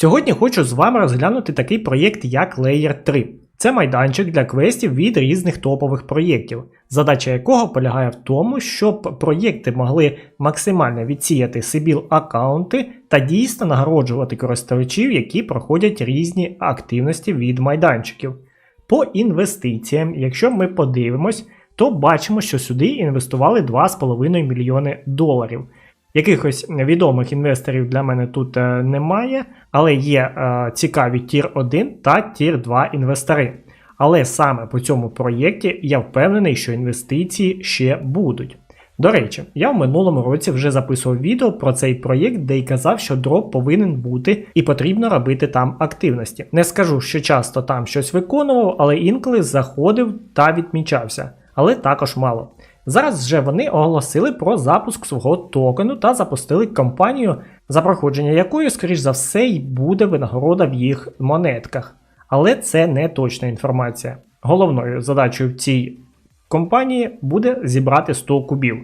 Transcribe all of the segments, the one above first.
Сьогодні хочу з вами розглянути такий проєкт, як Layer 3. Це майданчик для квестів від різних топових проєктів, задача якого полягає в тому, щоб проєкти могли максимально відсіяти Сибіл аккаунти та дійсно нагороджувати користувачів, які проходять різні активності від майданчиків. По інвестиціям, якщо ми подивимось, то бачимо, що сюди інвестували 2,5 мільйони доларів. Якихось відомих інвесторів для мене тут е, немає, але є е, цікаві тір 1 та тір 2 інвестори. Але саме по цьому проєкті я впевнений, що інвестиції ще будуть. До речі, я в минулому році вже записував відео про цей проєкт, де й казав, що дроп повинен бути і потрібно робити там активності. Не скажу, що часто там щось виконував, але інколи заходив та відмічався, але також мало. Зараз вже вони оголосили про запуск свого токену та запустили кампанію, за проходження якої, скоріш за все, й буде винагорода в їх монетках. Але це не точна інформація. Головною задачею в цій компанії буде зібрати 100 кубів.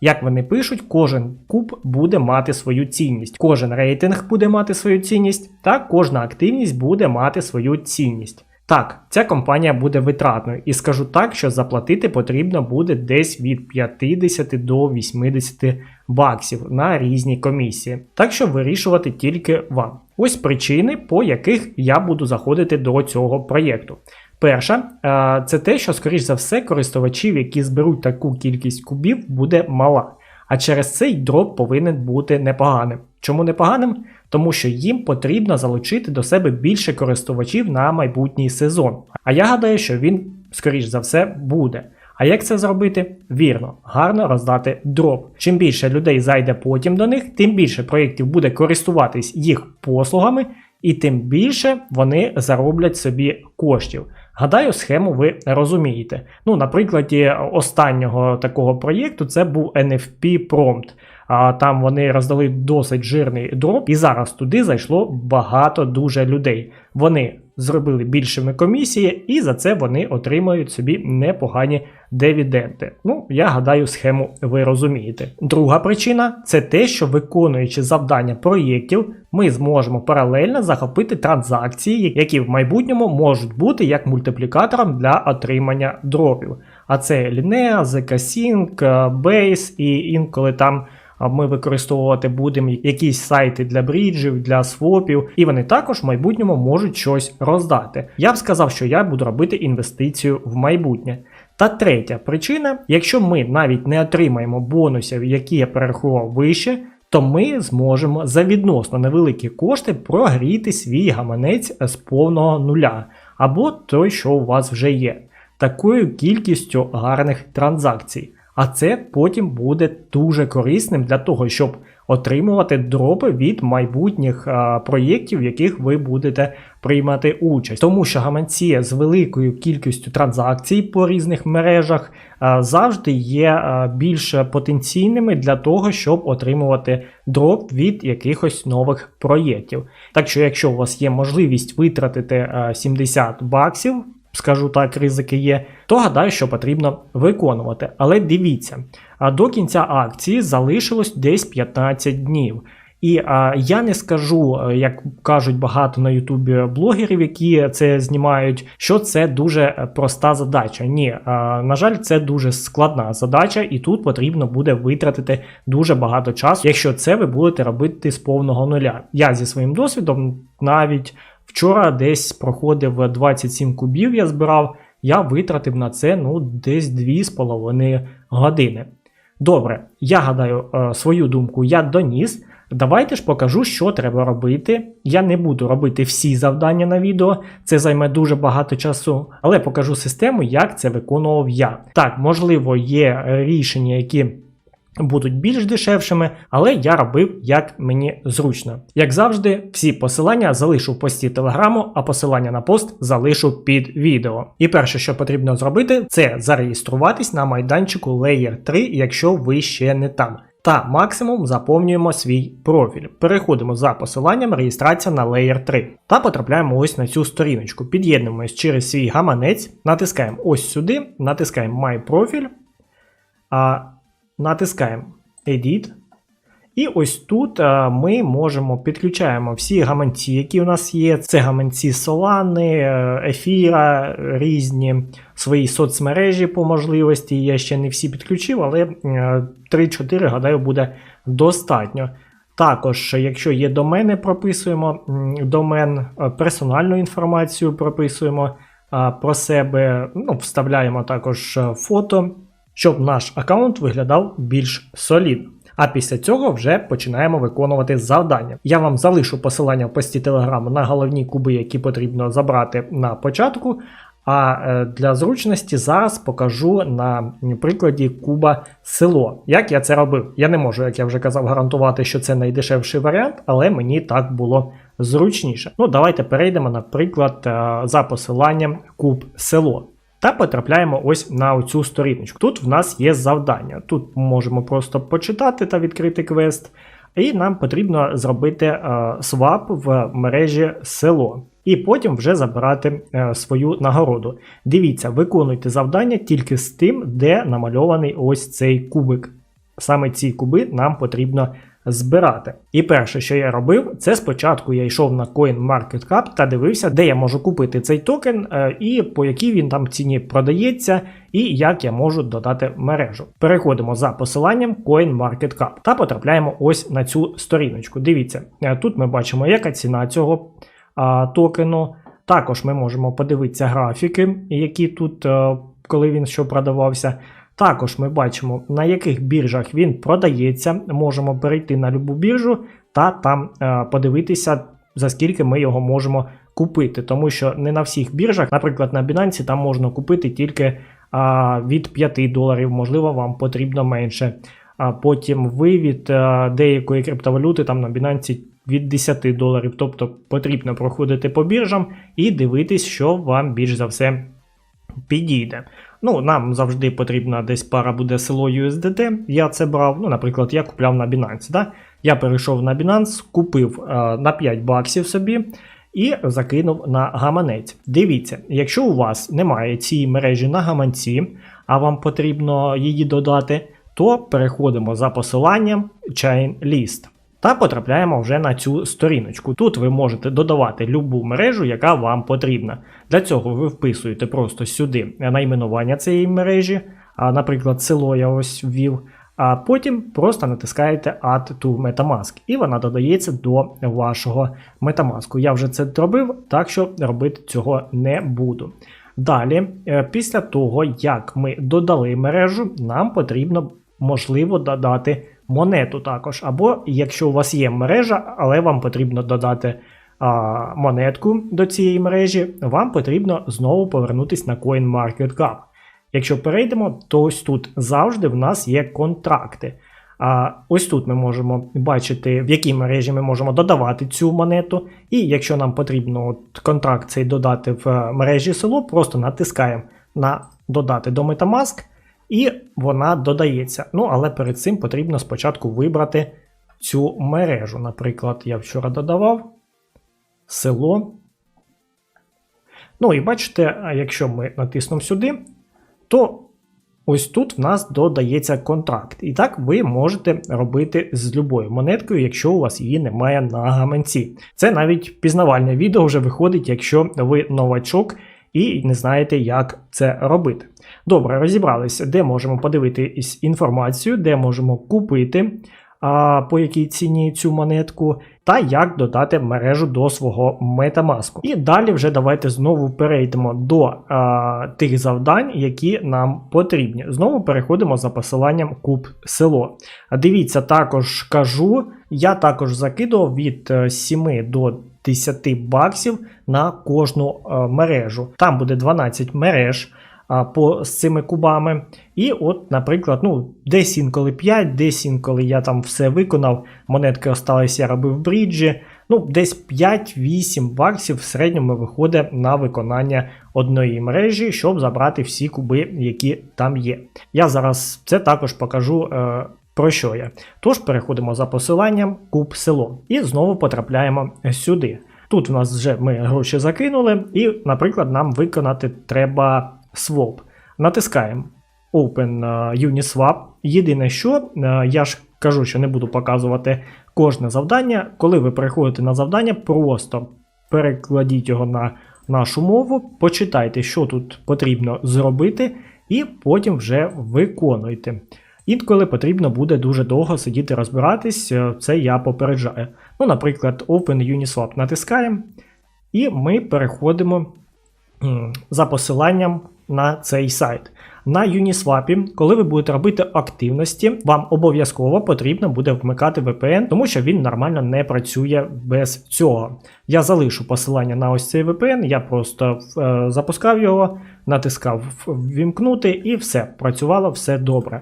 Як вони пишуть, кожен куб буде мати свою цінність, кожен рейтинг буде мати свою цінність, та кожна активність буде мати свою цінність. Так, ця компанія буде витратною, і скажу так, що заплатити потрібно буде десь від 50 до 80 баксів на різні комісії. Так що вирішувати тільки вам. Ось причини, по яких я буду заходити до цього проєкту. Перша, е, це те, що, скоріш за все, користувачів, які зберуть таку кількість кубів, буде мала. А через цей дроп повинен бути непоганим. Чому непоганим? Тому що їм потрібно залучити до себе більше користувачів на майбутній сезон. А я гадаю, що він, скоріш за все, буде. А як це зробити? Вірно, гарно роздати дроп. Чим більше людей зайде потім до них, тим більше проєктів буде користуватись їх послугами, і тим більше вони зароблять собі коштів. Гадаю, схему ви розумієте. Ну, на прикладі останнього такого проєкту це був NFP Prompt. А там вони роздали досить жирний дроп, і зараз туди зайшло багато дуже людей. Вони зробили більшими комісії, і за це вони отримають собі непогані дивіденди. Ну, я гадаю, схему ви розумієте. Друга причина це те, що виконуючи завдання проєктів, ми зможемо паралельно захопити транзакції, які в майбутньому можуть бути як мультиплікатором для отримання дропів. А це Linea, ZK-Sync, Base і інколи там ми використовувати будемо якісь сайти для бріджів, для свопів, і вони також в майбутньому можуть щось роздати. Я б сказав, що я буду робити інвестицію в майбутнє. Та третя причина: якщо ми навіть не отримаємо бонусів, які я перерахував вище, то ми зможемо за відносно невеликі кошти прогріти свій гаманець з повного нуля, або той, що у вас вже є, такою кількістю гарних транзакцій. А це потім буде дуже корисним для того, щоб отримувати дропи від майбутніх а, проєктів, в яких ви будете приймати участь. Тому що гаманці з великою кількістю транзакцій по різних мережах а, завжди є а, більш потенційними для того, щоб отримувати дроп від якихось нових проєктів. Так що, якщо у вас є можливість витратити а, 70 баксів, скажу так, ризики є, то гадаю, що потрібно виконувати. Але дивіться, до кінця акції залишилось десь 15 днів. І а, я не скажу, як кажуть багато на Ютубі блогерів, які це знімають, що це дуже проста задача. Ні, а, на жаль, це дуже складна задача, і тут потрібно буде витратити дуже багато часу, якщо це ви будете робити з повного нуля. Я зі своїм досвідом навіть Вчора десь проходив 27 кубів, я збирав, я витратив на це ну, десь 2,5 години. Добре, я гадаю, е, свою думку я доніс. Давайте ж покажу, що треба робити. Я не буду робити всі завдання на відео, це займе дуже багато часу, але покажу систему, як це виконував я. Так, можливо, є рішення, які будуть більш дешевшими, але я робив як мені зручно. Як завжди, всі посилання залишу в пості телеграму, а посилання на пост залишу під відео. І перше, що потрібно зробити, це зареєструватись на майданчику Layer 3, якщо ви ще не там. Та максимум заповнюємо свій профіль. Переходимо за посиланням реєстрація на Layer 3 та потрапляємо ось на цю сторіночку. Під'єднуємось через свій гаманець, натискаємо ось сюди, натискаємо My а натискаємо Edit. І ось тут а, ми можемо підключаємо всі гаманці, які у нас є. Це гаманці Solana, Ефіра, різні свої соцмережі по можливості. Я ще не всі підключив, але е, 3-4, гадаю, буде достатньо. Також, якщо є домени, прописуємо домен, е, персональну інформацію прописуємо про себе, ну, вставляємо також е, фото, щоб наш аккаунт виглядав більш солідно. А після цього вже починаємо виконувати завдання. Я вам залишу посилання в пості телеграму на головні куби, які потрібно забрати на початку. А е, для зручності зараз покажу на прикладі куба село. Як я це робив? Я не можу, як я вже казав, гарантувати, що це найдешевший варіант, але мені так було зручніше. Ну, давайте перейдемо, наприклад, е, за посиланням куб село. Та потрапляємо ось на оцю сторіночку. Тут в нас є завдання. Тут можемо просто почитати та відкрити квест, і нам потрібно зробити е, свап в мережі село. І потім вже забирати е, свою нагороду. Дивіться, виконуйте завдання тільки з тим, де намальований ось цей кубик. Саме ці куби нам потрібно збирати. І перше, що я робив, це спочатку я йшов на CoinMarketCap та дивився, де я можу купити цей токен е, і по якій він там ціні продається, і як я можу додати мережу. Переходимо за посиланням CoinMarketCap та потрапляємо ось на цю сторіночку. Дивіться, е, тут ми бачимо, яка ціна цього токену. Також ми можемо подивитися графіки, які тут, е, коли він що продавався. Також ми бачимо, на яких біржах він продається. Можемо перейти на любу біржу та там е, подивитися, за скільки ми його можемо купити. Тому що не на всіх біржах, наприклад, на Binance там можна купити тільки а, від 5 доларів, можливо, вам потрібно менше. А потім вивід а, деякої криптовалюти там на Binance від 10 доларів. Тобто потрібно проходити по біржам і дивитись, що вам більш за все підійде. Ну, нам завжди потрібна десь пара буде село USDT. Я це брав. Ну, наприклад, я купляв на Binance. Да? Я перейшов на Binance, купив е, на 5 баксів собі і закинув на гаманець. Дивіться, якщо у вас немає цієї мережі на гаманці, а вам потрібно її додати, то переходимо за посиланням Chain List. Та потрапляємо вже на цю сторіночку. Тут ви можете додавати любу мережу, яка вам потрібна. Для цього ви вписуєте просто сюди найменування цієї мережі, а, наприклад, село я ось ввів. А потім просто натискаєте Add to Metamask, і вона додається до вашого Metamask. Я вже це зробив, так що робити цього не буду. Далі, е, після того, як ми додали мережу, нам потрібно можливо додати монету також. Або якщо у вас є мережа, але вам потрібно додати а, монетку до цієї мережі, вам потрібно знову повернутися на CoinMarketCap. Якщо перейдемо, то ось тут завжди в нас є контракти. А ось тут ми можемо бачити, в якій мережі ми можемо додавати цю монету. І якщо нам потрібно от контракт цей додати в мережі село, просто натискаємо на додати до Metamask, і вона додається. Ну, але перед цим потрібно спочатку вибрати цю мережу. Наприклад, я вчора додавав село. Ну, і бачите, якщо ми натиснемо сюди, то ось тут в нас додається контракт. І так ви можете робити з любою монеткою, якщо у вас її немає на гаманці. Це навіть пізнавальне відео вже виходить, якщо ви новачок і не знаєте, як це робити. Добре, розібралися, де можемо подивитись інформацію, де можемо купити, а, по якій ціні цю монетку, та як додати мережу до свого Metamask. І далі вже давайте знову перейдемо до а, тих завдань, які нам потрібні. Знову переходимо за посиланням Куб село. Дивіться, також кажу, я також закидував від 7 до 10 баксів на кожну мережу. Там буде 12 мереж. по, з цими кубами. І от, наприклад, ну, десь інколи 5, десь інколи я там все виконав, монетки осталися, я робив бріджі. Ну, десь 5-8 баксів в середньому виходить на виконання одної мережі, щоб забрати всі куби, які там є. Я зараз це також покажу. Е, про що я? Тож переходимо за посиланням куб село і знову потрапляємо сюди. Тут у нас вже ми гроші закинули, і, наприклад, нам виконати треба своп. Натискаємо Open е, Uniswap. Єдине, що е, я ж кажу, що не буду показувати кожне завдання. Коли ви переходите на завдання, просто перекладіть його на нашу мову, почитайте, що тут потрібно зробити, і потім вже виконуйте. Інколи потрібно буде дуже довго сидіти розбиратись, е, це я попереджаю. Ну, наприклад, Open Uniswap натискаємо, і ми переходимо за посиланням на цей сайт. На Uniswap, коли ви будете робити активності, вам обов'язково потрібно буде вмикати VPN, тому що він нормально не працює без цього. Я залишу посилання на ось цей VPN, я просто е, запускав його, натискав ввімкнути і все, працювало все добре.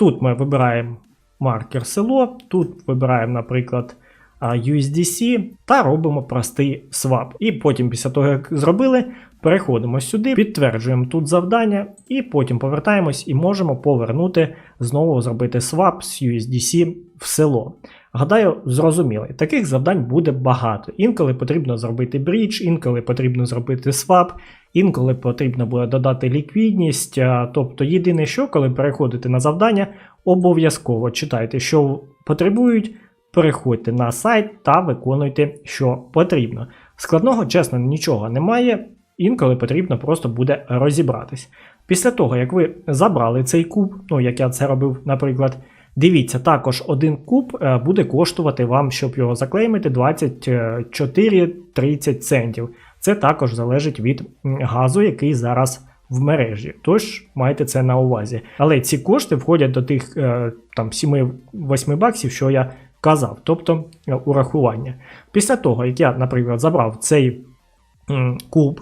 Тут ми вибираємо маркер село, тут вибираємо, наприклад, USDC та робимо простий свап. І потім, після того, як зробили, переходимо сюди, підтверджуємо тут завдання, і потім повертаємось і можемо повернути, знову зробити свап з USDC в село. Гадаю, зрозуміло, таких завдань буде багато. Інколи потрібно зробити брідж, інколи потрібно зробити свап, інколи потрібно буде додати ліквідність. Тобто, єдине, що коли переходите на завдання, обов'язково читайте, що потребують. Переходьте на сайт та виконуйте, що потрібно. Складного, чесно, нічого немає, інколи потрібно просто буде розібратись. Після того, як ви забрали цей куб, ну як я це робив, наприклад, дивіться, також один куб е, буде коштувати вам, щоб його заклеймити, 24-30 центів. Це також залежить від газу, який зараз в мережі. Тож майте це на увазі. Але ці кошти входять до тих е, там 7-8 баксів, що я казав, тобто е, урахування. Після того, як я, наприклад, забрав цей куб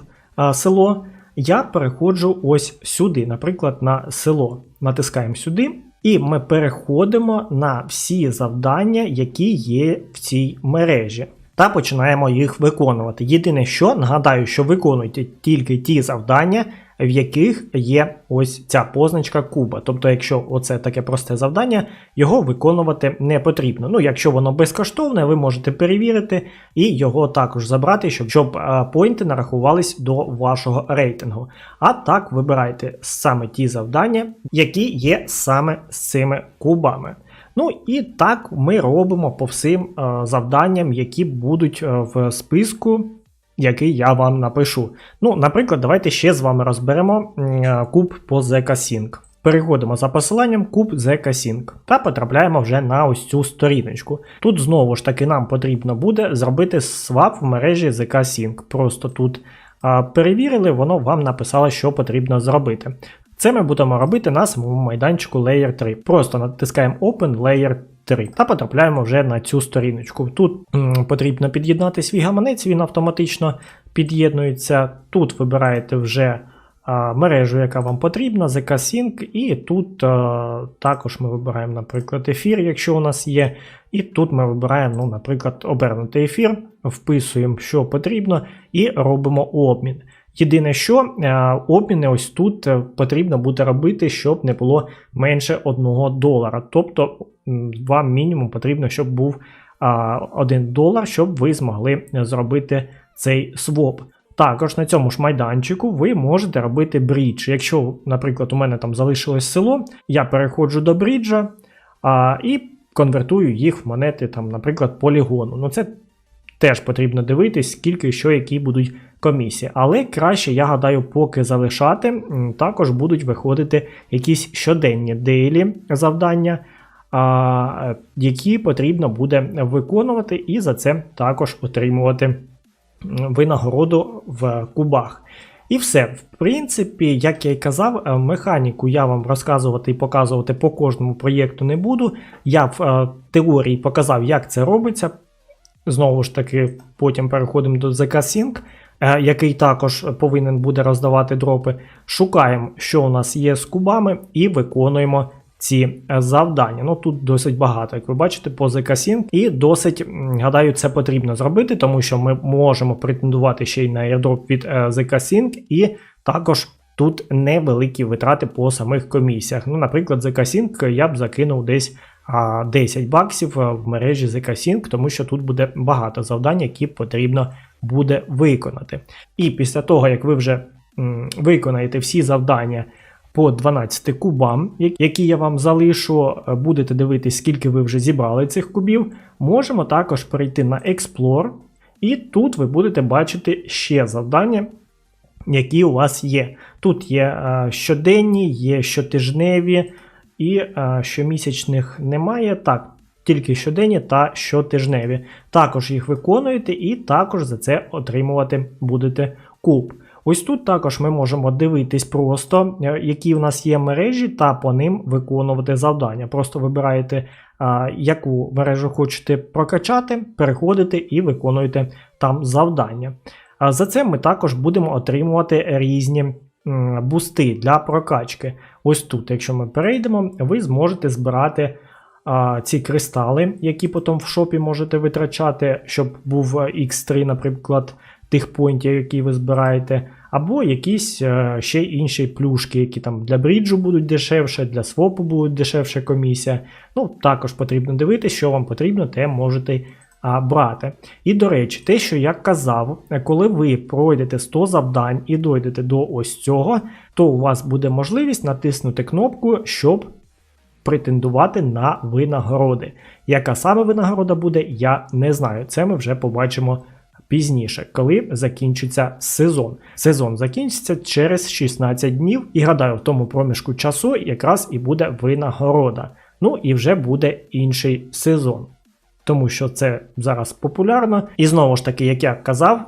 село, я переходжу ось сюди, наприклад, на село. Натискаємо сюди, і ми переходимо на всі завдання, які є в цій мережі. Та починаємо їх виконувати. Єдине, що нагадаю, що виконуйте тільки ті завдання, в яких є ось ця позначка куба. Тобто, якщо оце таке просте завдання, його виконувати не потрібно. Ну, якщо воно безкоштовне, ви можете перевірити і його також забрати, щоб, щоб поінти нарахувались до вашого рейтингу. А так вибирайте саме ті завдання, які є саме з цими кубами. Ну і так ми робимо по всім е, завданням, які будуть е, в списку, який я вам напишу. Ну, наприклад, давайте ще з вами розберемо е, куб по ZK-Sync. Переходимо за посиланням куб ZK-Sync та потрапляємо вже на ось цю сторіночку. Тут знову ж таки нам потрібно буде зробити свап в мережі ZK-Sync. Просто тут а, перевірили, воно вам написало, що потрібно зробити. Це ми будемо робити на самому майданчику Layer 3. Просто натискаємо Open Layer 3 та потрапляємо вже на цю сторіночку. Тут потрібно під'єднати свій гаманець, він автоматично під'єднується. Тут вибираєте вже мережу, яка вам потрібна, ZK Sync, і тут також ми вибираємо, наприклад, ефір, якщо у нас є. І тут ми вибираємо, ну, наприклад, обернутий ефір, вписуємо, що потрібно, і робимо обмін. Єдине, що обміни ось тут е, потрібно буде робити, щоб не було менше 1 долара. Тобто вам мінімум потрібно, щоб був 1 долар, щоб ви змогли зробити цей своп. Також на цьому ж майданчику ви можете робити брідж. Якщо, наприклад, у мене там залишилось село, я переходжу до бріджа а, і конвертую їх в монети, там, наприклад, полігону. Ну це теж потрібно дивитись, скільки що, які будуть комісії. Але краще, я гадаю, поки залишати, також будуть виходити якісь щоденні дейлі завдання, які потрібно буде виконувати, і за це також отримувати винагороду в кубах. І все, в принципі, як я й казав, е, механіку я вам розказувати і показувати по кожному проєкту не буду. Я в е, теорії показав, як це робиться. Знову ж таки, потім переходимо до ZK Sync. е, який також повинен буде роздавати дропи. Шукаємо, що у нас є з кубами, і виконуємо ці е, завдання. Ну тут досить багато, як ви бачите, по ZK-Sync. І досить, гадаю, це потрібно зробити, тому що ми можемо претендувати ще й на airdrop від е, ZK-Sync, і також тут невеликі витрати по самих комісіях. Ну, наприклад, ZK-Sync я б закинув десь 10 баксів е, в мережі ZK-Sync, тому що тут буде багато завдань, які потрібно буде виконати. І після того, як ви вже виконаєте всі завдання по 12 кубам, які я вам залишу, е, будете дивитись, скільки ви вже зібрали цих кубів, можемо також перейти на Explore, і тут ви будете бачити ще завдання, які у вас є. Тут є е, щоденні, є щотижневі і е, щомісячних немає. Так, тільки щоденні та щотижневі. Також їх виконуєте і також за це отримувати будете куб. Ось тут також ми можемо дивитись просто, е, які в нас є мережі, та по ним виконувати завдання. Просто вибираєте, яку мережу хочете прокачати, переходите і виконуєте там завдання. За це ми також будемо отримувати різні бусти для прокачки. Ось тут, якщо ми перейдемо, ви зможете збирати ці кристали, які потім в шопі можете витрачати, щоб був е, X3, наприклад, тих поінтів, які ви збираєте, або якісь е, ще інші плюшки, які там для бріджу будуть дешевше, для свопу будуть дешевше комісія. Ну, також потрібно дивитися, що вам потрібно, те можете брати. І до речі, те, що я казав, коли ви пройдете 100 завдань і дойдете до ось цього, то у вас буде можливість натиснути кнопку, щоб претендувати на винагороди. Яка саме винагорода буде, я не знаю. Це ми вже побачимо пізніше, коли закінчиться сезон. Сезон закінчиться через 16 днів, і гадаю, в тому проміжку часу якраз і буде винагорода. Ну і вже буде інший сезон. Тому що це зараз популярно. І знову ж таки, як я казав,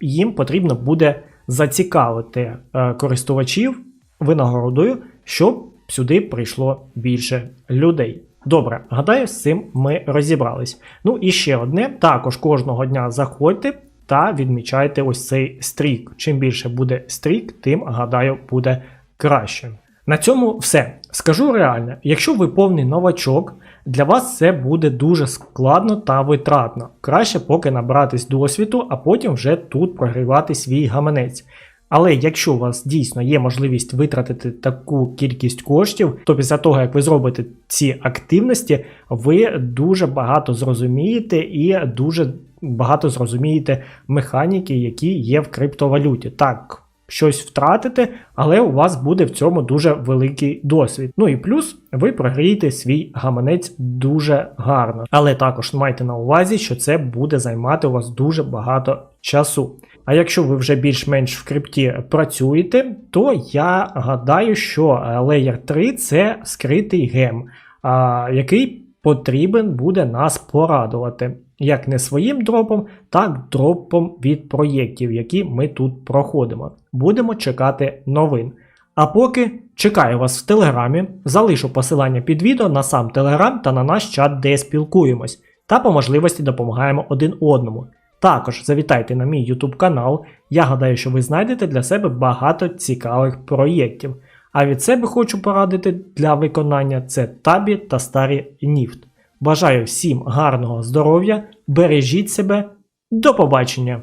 їм потрібно буде зацікавити е, користувачів винагородою, щоб сюди прийшло більше людей. Добре, гадаю, з цим ми розібрались. Ну і ще одне: також кожного дня заходьте та відмічайте ось цей стрік. Чим більше буде стрік, тим гадаю буде краще. На цьому все. Скажу реально, якщо ви повний новачок, для вас це буде дуже складно та витратно. Краще поки набратись досвіду, а потім вже тут прогрівати свій гаманець. Але якщо у вас дійсно є можливість витратити таку кількість коштів, то після того, як ви зробите ці активності, ви дуже багато зрозумієте і дуже багато зрозумієте механіки, які є в криптовалюті. Так, щось втратите, але у вас буде в цьому дуже великий досвід. Ну і плюс ви прогрієте свій гаманець дуже гарно. Але також майте на увазі, що це буде займати у вас дуже багато часу. А якщо ви вже більш-менш в крипті працюєте, то я гадаю, що е, Layer 3 це скритий гем, який потрібен буде нас порадувати. Як не своїм дропом, так дропом від проєктів, які ми тут проходимо. Будемо чекати новин. А поки чекаю вас в телеграмі, залишу посилання під відео на сам телеграм та на наш чат, де спілкуємось, та по можливості допомагаємо один одному. Також завітайте на мій YouTube канал. Я гадаю, що ви знайдете для себе багато цікавих проєктів. А від себе хочу порадити для виконання це табі та старі Ніфт. Бажаю всім гарного здоров'я, бережіть себе, до побачення!